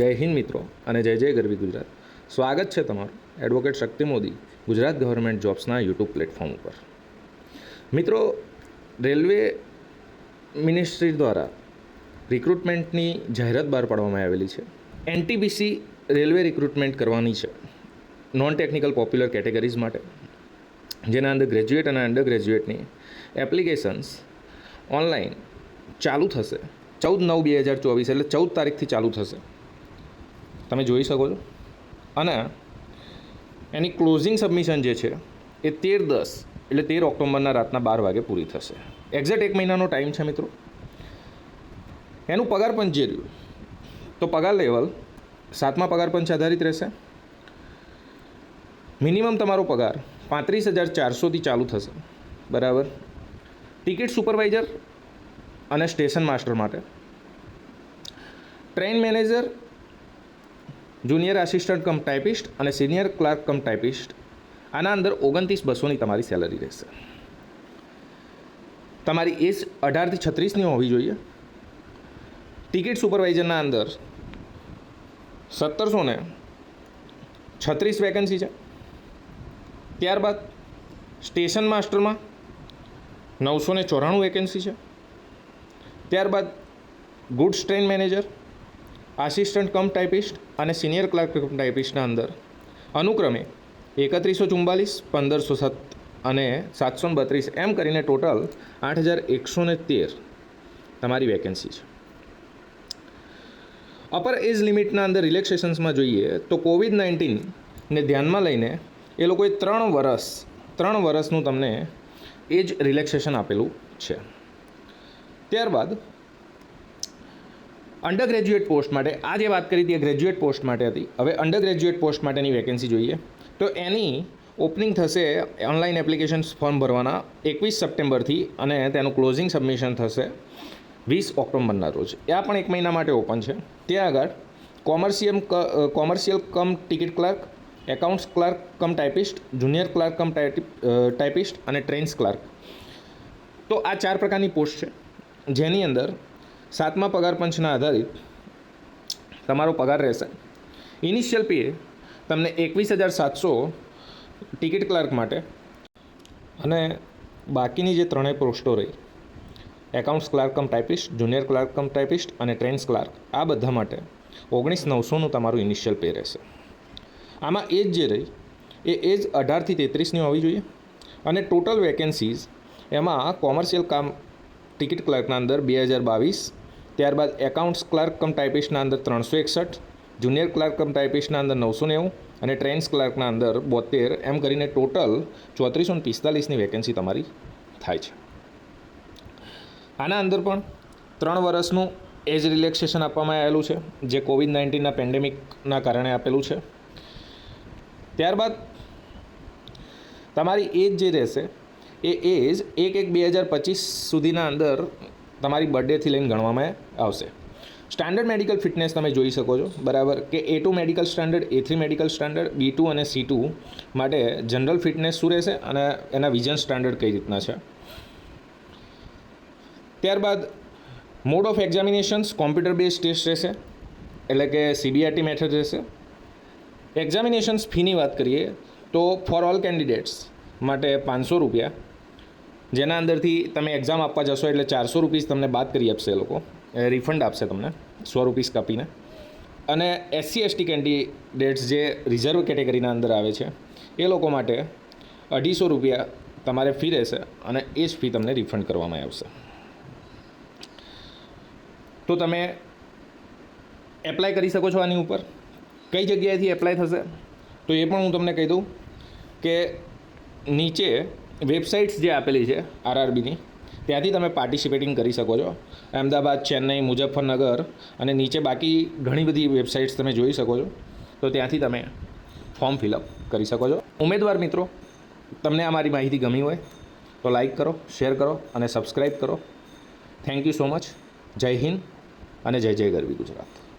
જય હિન્દ મિત્રો અને જય જય ગરવી ગુજરાત. સ્વાગત છે તમારું એડવોકેટ શક્તિ મોદી ગુજરાત ગવર્મેન્ટ જોબ્સના યુટ્યુબ પ્લેટફોર્મ ઉપર. મિત્રો, રેલવે મિનિસ્ટ્રી દ્વારા રિક્રુટમેન્ટની જાહેરાત બહાર પાડવામાં આવેલી છે. એનટીબીસી રેલવે રિક્રુટમેન્ટ કરવાની છે. નોન ટેકનિકલ પોપ્યુલર કેટેગરીઝ માટે, જેના અંદર ગ્રેજ્યુએટ અને અંડર ગ્રેજ્યુએટની એપ્લિકેશન્સ ઓનલાઈન ચાલુ થશે. ચૌદ નવ બે હજાર ચોવીસ, એટલે ચૌદ તારીખથી ચાલુ થશે. તમે જોઈ શકો છો. અને એની ક્લોઝિંગ સબમિશન જે છે, એ તેર દસ એટલે તેર ઓક્ટોબરના રાતના બાર વાગે પૂરી થશે. એક્ઝેક્ટ એક મહિનાનો ટાઈમ છે મિત્રો. એનું પગાર પંચ જે રહ્યું. તો પગાર લેવલ સાતમા પગાર પંચ આધારિત રહેશે. મિનિમમ તમારો પગાર પાંત્રીસ હજાર ચારસોથી ચાલુ થશે. બરાબર? ટિકિટ સુપરવાઇઝર અને સ્ટેશન માસ્ટર માટે. Train manager junior assistant cum typist અને સિનિયર ક્લાર્ક કમ ટાઈપિસ્ટ આના અંદર ઓગણત્રીસ બસોની તમારી સેલરી રહેશે. તમારી એજ અઢારથી છત્રીસની હોવી જોઈએ. ટિકિટ સુપરવાઇઝરના અંદર સત્તરસો ને છત્રીસ વેકેન્સી છે. ત્યારબાદ સ્ટેશન માસ્ટરમાં નવસો ચોરાણું વેકેન્સી છે. ત્યારબાદ goods train manager assistant cum typist અને સિનિયર ક્લાર્ક કમ ટાઈપિસ્ટના અંદર. અનુક્રમે એકત્રીસો ચુમ્બાલીસ પંદરસો સત અને સાતસો બત્રીસ, એમ કરીને ટોટલ આઠ હજાર એકસો ને તેર તમારી વેકેન્સી છે. અપર એજ લિમિટના અંદર રિલેક્સેશન્સમાં જોઈએ તો કોવિડ નાઇન્ટીનને ધ્યાનમાં લઈને એ લોકોએ ત્રણ વરસ, ત્રણ વરસનું તમને એજ રિલેક્સેશન આપેલું છે. ત્યારબાદ અંડર ગ્રેજ્યુએટ પોસ્ટ માટે આ જે વાત કરી હતી એ ગ્રેજ્યુએટ પોસ્ટ માટે હતી. હવે અંડર ગ્રેજ્યુએટ પોસ્ટ માટેની વેકેન્સી જોઈએ. તો એની ઓપનિંગ થશે ઓનલાઈન એપ્લિકેશન ફોર્મ ભરવાના એકવીસ સપ્ટેમ્બરથી અને તેનું ક્લોઝિંગ સબમિશન થશે વીસ ઓક્ટોબરના રોજ. આ પણ એક મહિના માટે ઓપન છે. ત્યાં આગળ કોમર્શિયમ commercial cum ticket clerk accounts clerk cum typist junior clerk cum typist અને ટ્રેન્સ ક્લાર્ક તો આ ચાર પ્રકારની પોસ્ટ છે. જેની અંદર સાતમા પગાર પંચના આધારિત તમારો પગાર રહેશે. ઇનિશિયલ પે તમને એકવીસ હજાર સાતસો ટિકિટ ક્લાર્ક માટે અને બાકીની જે ત્રણેય પોસ્ટો રહી accounts clerk cum typist junior clerk cum typist અને ટ્રેન્સ ક્લાર્ક આ બધા માટે ઓગણીસ નવસોનું તમારું ઇનિશિયલ પે રહેશે. આમાં એજ જે રહી, એ એજ અઢારથી તેત્રીસની હોવી જોઈએ અને ટોટલ વેકેન્સીઝ એમાં કોમર્શિયલ કામ ટિકિટ ક્લાર્કના અંદર બે હજાર બાવીસ ત્યારબાદ એકાઉન્ટ્સ ક્લાર્ક કમ ટાઈપિસ્ટના અંદર ત્રણસો એકસઠ, જુનિયર ક્લાર્ક કમ ટાઈપિસ્ટના અંદર નવસો નેવું અને ટ્રેન્સ ક્લાર્કના અંદર બોતેર એમ કરીને ટોટલ ચોત્રીસો ને પિસ્તાલીસની વેકેન્સી તમારી થાય છે. આના અંદર પણ ત્રણ વર્ષનું એજ રિલેક્સેશન આપવામાં આવેલું છે, જે કોવિડ નાઇન્ટીનના પેન્ડેમિકના કારણે આપેલું છે. ત્યારબાદ તમારી એજ જે રહેશે, એ એજ એક એક બે હજાર પચીસ સુધીના અંદર તમારી બર્થડેથી લઈને ગણવામાં આવશે. સ્ટાન્ડર્ડ મેડિકલ ફિટનેસ તમે જોઈ શકો છો. બરાબર? કે A two medical standard A three medical standard B two અને સી ટુ માટે જનરલ ફિટનેસ શું રહેશે અને એના વિઝન સ્ટાન્ડર્ડ કઈ રીતના છે? ત્યારબાદ mode of examinations computer base test રહેશે, એટલે કે સીબીઆરટી મેથડ રહેશે. એક્ઝામિનેશન્સ ફીની વાત કરીએ, તો ફોર ઓલ કેન્ડિડેટ્સ માટે પાંચસો રૂપિયા જેના અંદરથી તમે એક્ઝામ આપવા જશો એટલે ચારસો રૂપીસ તમને બાદ કરી આપશે એ લોકો. રિફંડ આપશે તમને, સો રૂપીસ કાપીને. અને એસસી એસટી કેન્ડિડેટ્સ જે રિઝર્વ કેટેગરીના અંદર આવે છે, એ લોકો માટે અઢીસો રૂપિયા તમારે ફી રહેશે અને એ જ ફી તમને રિફંડ કરવામાં આવશે. તો તમે એપ્લાય કરી શકો છો આની ઉપર. કઈ જગ્યાએથી એપ્લાય થશે? તો એ પણ હું તમને કહી દઉં કે નીચે વેબસાઇટ્સ જે આપેલી છે આરઆરબીની, ત્યાંથી તમે પાર્ટિસિપેટિંગ કરી શકો છો. અમદાવાદ, ચેન્નઈ, મુઝફ્ફરનગર અને નીચે બાકી ઘણી બધી વેબસાઇટ્સ તમે જોઈ શકો છો. તો ત્યાંથી તમે ફોર્મ ફિલઅપ કરી શકો છો. ઉમેદવાર મિત્રો, તમને આ મારી માહિતી ગમી હોય તો લાઈક કરો, શેર કરો અને સબસ્ક્રાઈબ કરો. Thank you so much. જય હિન્દ અને જય જય ગરવી ગુજરાત.